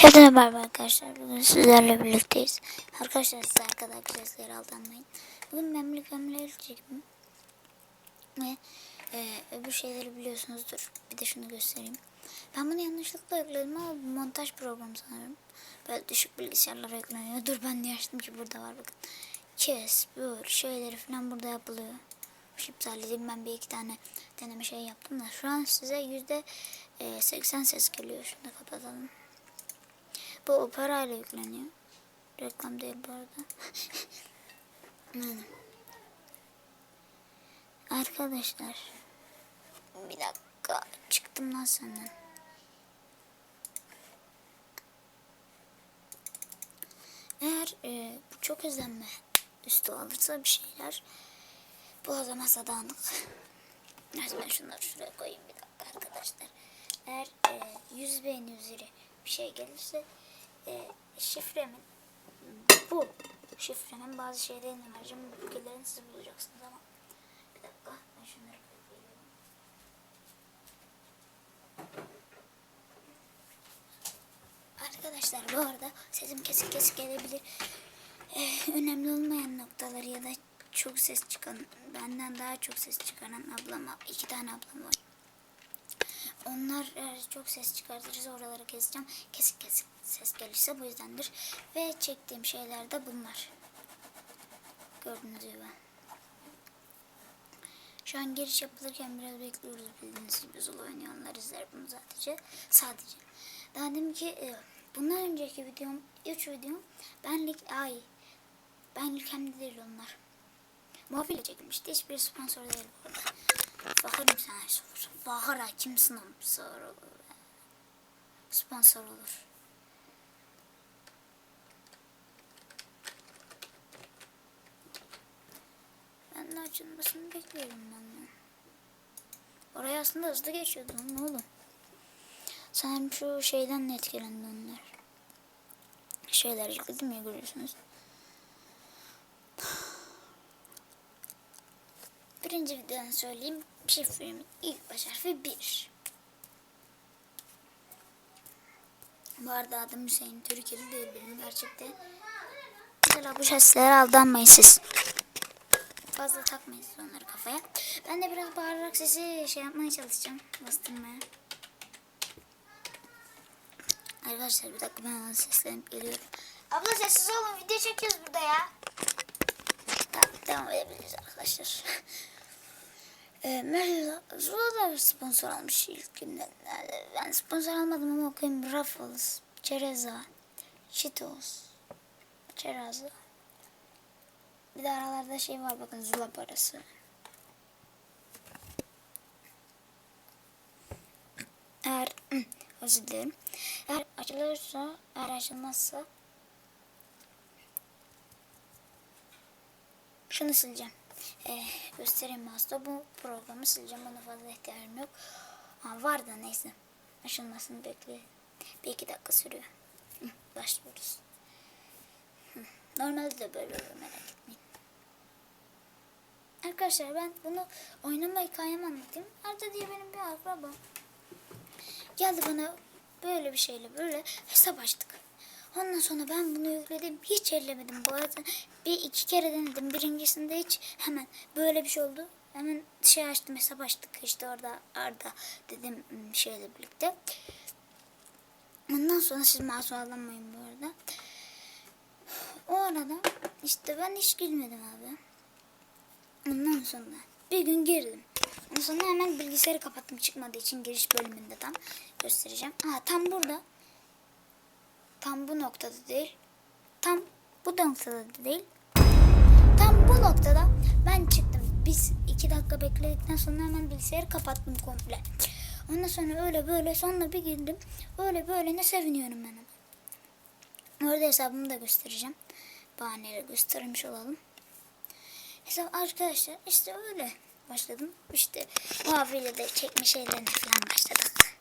Hepinize merhaba arkadaşlar. Bugün sizlerle birlikteyiz. Arkadaşlar size arkadaşlar sesleri aldanmayın. Bugün memli gömleği çekim. Ve e, öbür şeyleri biliyorsunuzdur. Bir de şunu göstereyim. Ben bunu yanlışlıkla yükledim ama bu montaj programı sanırım. Böyle düşük bilgisayarlara yükleniyor. Dur ben niye açtım ki burada var bakın. Kes, bur, şeyleri falan burada yapılıyor. iptal edeyim ben bir iki tane deneme şey yaptım da. Şu an size yüzde e, 80 ses geliyor. Şunu da kapatalım. Bu operayla yükleniyor. Reklam değil bu arada. Arkadaşlar. Bir dakika. Çıktım lan senden. Eğer e, bu çok izlenme üstü alırsa bir şeyler bulamazsa dağınık. Neyse ben şunları şuraya koyayım bir dakika arkadaşlar. Eğer e, 100 beğeni üzeri bir şey gelirse e, şifremin bu şifremin bazı şeylerini vereceğim. Bu bilgilerini siz bulacaksınız ama bir dakika ben şunları. Arkadaşlar bu arada sesim kesik kesik gelebilir. Ee, önemli olmayan noktaları ya da çok ses çıkan, benden daha çok ses çıkaran ablama, iki tane ablam var. Onlar eğer çok ses çıkartırsa oraları keseceğim. Kesik kesik ses gelirse bu yüzdendir. Ve çektiğim şeyler de bunlar. Gördüğünüz gibi. Şu an giriş yapılırken biraz bekliyoruz bildiğiniz gibi Zulu oynayanlar izler bunu sadece. Sadece. Daha dedim ki e, bundan önceki videom, 3 videom benlik ay benlik hem de değil onlar. Muhafiyle çekilmişti. Hiçbir sponsor değil bu arada. Bakarım sana sponsor. Bahara kim sponsor olur? Sponsor olur. Ben de açılmasını bekliyorum ben de. Oraya aslında hızlı geçiyordu ne oğlum. Sanırım şu şeyden de etkilendi onlar. Şeyler yükledim ya görüyorsunuz. Birinci videonu söyleyeyim. Şifremin ilk baş harfi 1. Bu arada adım Hüseyin. Türkiye'de değil benim gerçekten. Mesela bu şasilere aldanmayın siz. Fazla takmayın siz onları kafaya. Ben de biraz bağırarak sesi şey yapmaya çalışacağım. Bastırmaya. Arkadaşlar bir dakika ben seslenip geliyorum. Abla sessiz olun video çekiyoruz burada ya. Tamam devam edebiliriz arkadaşlar. e, Merhaba. Zula da sponsor almış ilk günden. Ben sponsor almadım ama okuyayım. Ruffles, Cereza, Cheetos, Çeraza. Bir de aralarda şey var bakın Zula parası. Eğer özür dilerim. Eğer açılırsa, eğer açılmazsa şunu sileceğim. Ee, göstereyim aslında bu programı sileceğim. Ona fazla ihtiyacım yok. Ha, var da neyse. Açılmasını bekleyelim. Bir iki dakika sürüyor. Başlıyoruz. Normalde de böyle olur merak etmeyin. Arkadaşlar ben bunu oynama hikayemi anlatayım. Arda diye benim bir akraba. Geldi bana böyle bir şeyle böyle hesap açtık. Ondan sonra ben bunu yükledim. Hiç ellemedim. Bu arada bir iki kere denedim. Birincisinde hiç hemen böyle bir şey oldu. Hemen şey açtım hesap açtık. İşte orada Arda dedim ım, şeyle birlikte. Ondan sonra siz masum alamayın bu arada. O arada işte ben hiç gülmedim abi. Ondan sonra bir gün girdim. Ondan sonra hemen bilgisayarı kapattım çıkmadığı için giriş bölümünde tam göstereceğim. Ha tam burada. Tam bu noktada değil. Tam bu noktada da değil. Tam bu noktada ben çıktım. Biz iki dakika bekledikten sonra hemen bilgisayarı kapattım komple. Ondan sonra öyle böyle sonra bir girdim. Öyle böyle ne seviniyorum ben. Orada hesabımı da göstereceğim. Bahaneyle göstermiş olalım. Hesap arkadaşlar işte öyle başladım. İşte muhafiyle de çekme şeylerine falan başladık.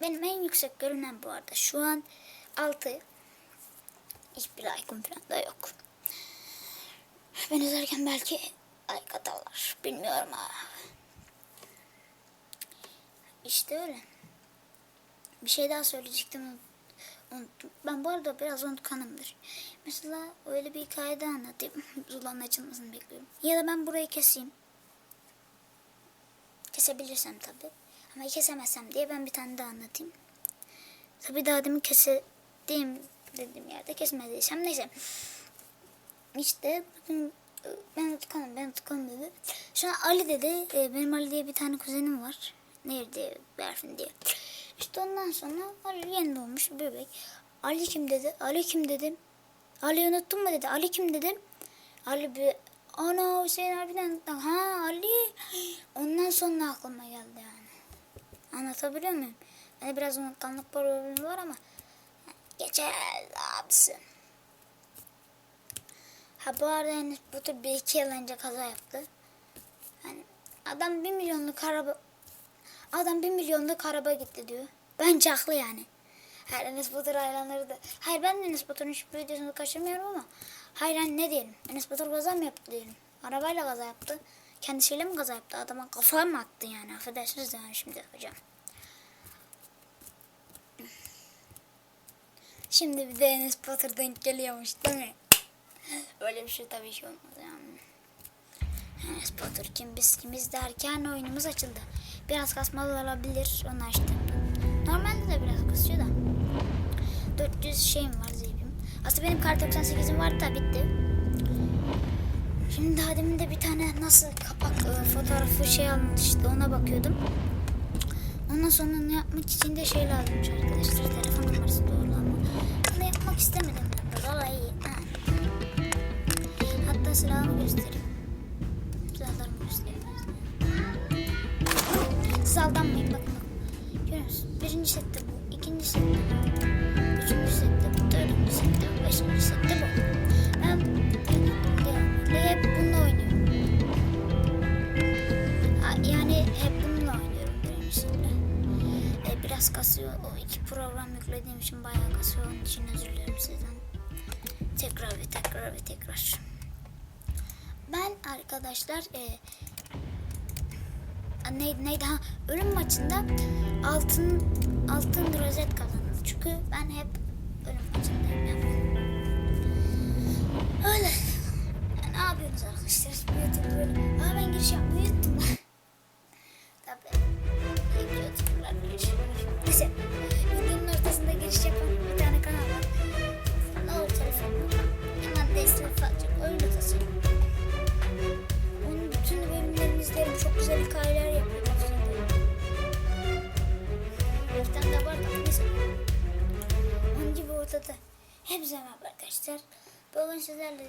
Benim en yüksek görünen bu arada. Şu an 6. Hiçbir like'ım falan da yok. Ben izlerken belki like atarlar. Bilmiyorum ha. İşte öyle. Bir şey daha söyleyecektim. Unuttum. Ben bu arada biraz unutkanımdır. Mesela öyle bir hikaye de anlatayım. Zula'nın açılmasını bekliyorum. Ya da ben burayı keseyim. Kesebilirsem tabi. Ama kesemezsem diye ben bir tane daha anlatayım. Tabi daha demin kesediğim dediğim yerde kesmediysem neyse. İşte bugün ben unutkanım ben unutkanım dedi. Şu an Ali dedi. e, Benim Ali diye bir tane kuzenim var. Nerede Berfin diye. İşte ondan sonra Ali yeni doğmuş bebek. Ali kim dedi? Ali kim dedim. Ali unuttun mu dedi. Ali kim dedim. Ali bir ana Hüseyin abiden. Ha Ali. Ondan sonra aklıma geldi yani. Anlatabiliyor muyum? Yani biraz unutkanlık problemi var ama geçer abisi. Ha bu arada Enes Batur bir iki yıl önce kaza yaptı. Yani adam bir milyonluk araba adam bir milyonluk araba gitti diyor. Bence haklı yani. Her Enes Batur hayranları da. Hayır ben de Enes Batur'un hiçbir videosunu kaçırmıyorum ama. Hayır hani ne diyelim. Enes Batur kaza mı yaptı diyelim. Arabayla kaza yaptı. Kendisiyle mi kaza yaptı? Adama kafaya mı attı yani? Affedersiniz de yani şimdi hocam. Şimdi bir de Enes Batur denk geliyormuş değil mi? Öyle bir şey tabii ki olmaz yani. Enes Batur kim biz derken oyunumuz açıldı. Biraz kasmalı olabilir onu açtım. Normalde de biraz kasıyor da. 400 şeyim var zeybim. Aslında benim kar 98'im vardı da bitti. Şimdi daha demin de bir tane nasıl kapak e, fotoğrafı şey almış işte ona bakıyordum. Ondan sonra onu yapmak için de şey lazımmış arkadaşlar. Telefon numarası doğru ama. Onu yapmak istemedim. Vallahi ha. Hatta silahımı göstereyim. Silahlarımı göstereyim. Siz aldanmayın bakın. Görüyor? Birinci sette bu. ikinci sette bu. Üçüncü sette bu. Dördüncü sette bu. Beşinci sette bu. Ben genellikle hep bununla oynuyorum. Yani hep bununla oynuyorum birincisinde. E, biraz kasıyor. O iki program yüklediğim için bayağı kasıyor. Onun için özür dilerim sizden. Tekrar ve tekrar ve tekrar. Ben arkadaşlar e, neydi neydi ha ölüm maçında altın altın rozet kazandım. Çünkü ben hep ölüm maçındayım yani. Öyle. Ya ne yapıyorsunuz arkadaşlar? YouTube böyle. Aa ben giriş yapmayı unuttum.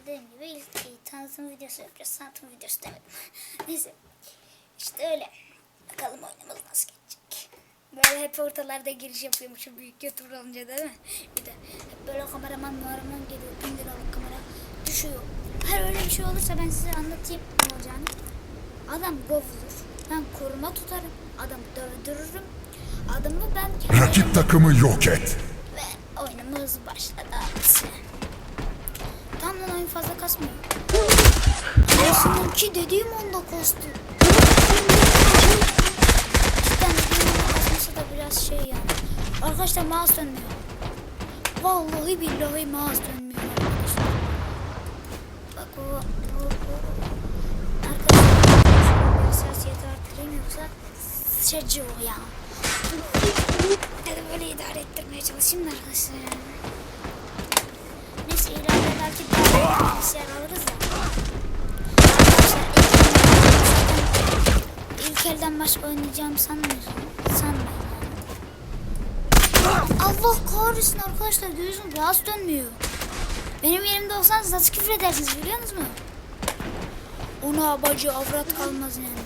dediğim gibi ilk tanıtım videosu yapacağız. Tanıtım videosu demedim. neyse. İşte öyle. Bakalım oyunumuz nasıl geçecek. Böyle hep ortalarda giriş yapıyormuşum büyük YouTuber olunca değil mi? Bir de hep böyle kameraman kameraman geliyor. Bin liralık kamera düşüyor. Her öyle bir şey olursa ben size anlatayım ne olacağını. Adam kovulur. Ben koruma tutarım. Adamı dövdürürüm. Adamı ben Rakip takımı yok et. Fazla kasmıyor. Aslında dediğim onda kastı. Cidden dediğim onda kasması da biraz şey yani. Arkadaşlar mouse dönmüyor. Vallahi billahi mouse dönmüyor arkadaşlar. Bak bu, bu, bu. Arkadaşlar hassasiyeti arttırayım yoksa sıçacıyor ya. Hadi böyle idare ettirmeye çalışayım da arkadaşlar. Neyse ileride belki daha bilgisayar alırız da. Arkadaşlar ilk, ilk elden başka oynayacağım sanmıyorum. Yani. Allah kahretsin arkadaşlar gözüm rahatsız dönmüyor. Benim yerimde olsanız nasıl küfür edersiniz biliyor musunuz? Ona bacı avrat kalmaz yani.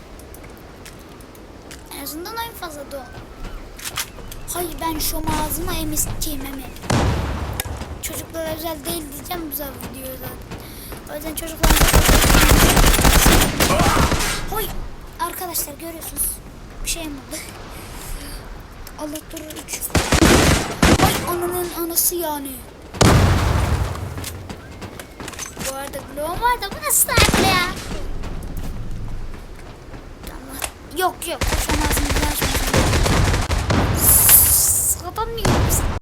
En azından oyun fazla doğ. Hayır ben şu ağzıma emistikeyim emi. Çocuklara özel değil diyeceğim bu videoyu zaten. O yüzden çocuklar... Hoy! Arkadaşlar görüyorsunuz. Bir şey mi oldu? Allah durur üç. Ay ananın anası yani. Bu arada bloğum var da bu nasıl tatlı ya? Tamam. Yok yok. Ağzımı açmayacağım. Satamıyorum.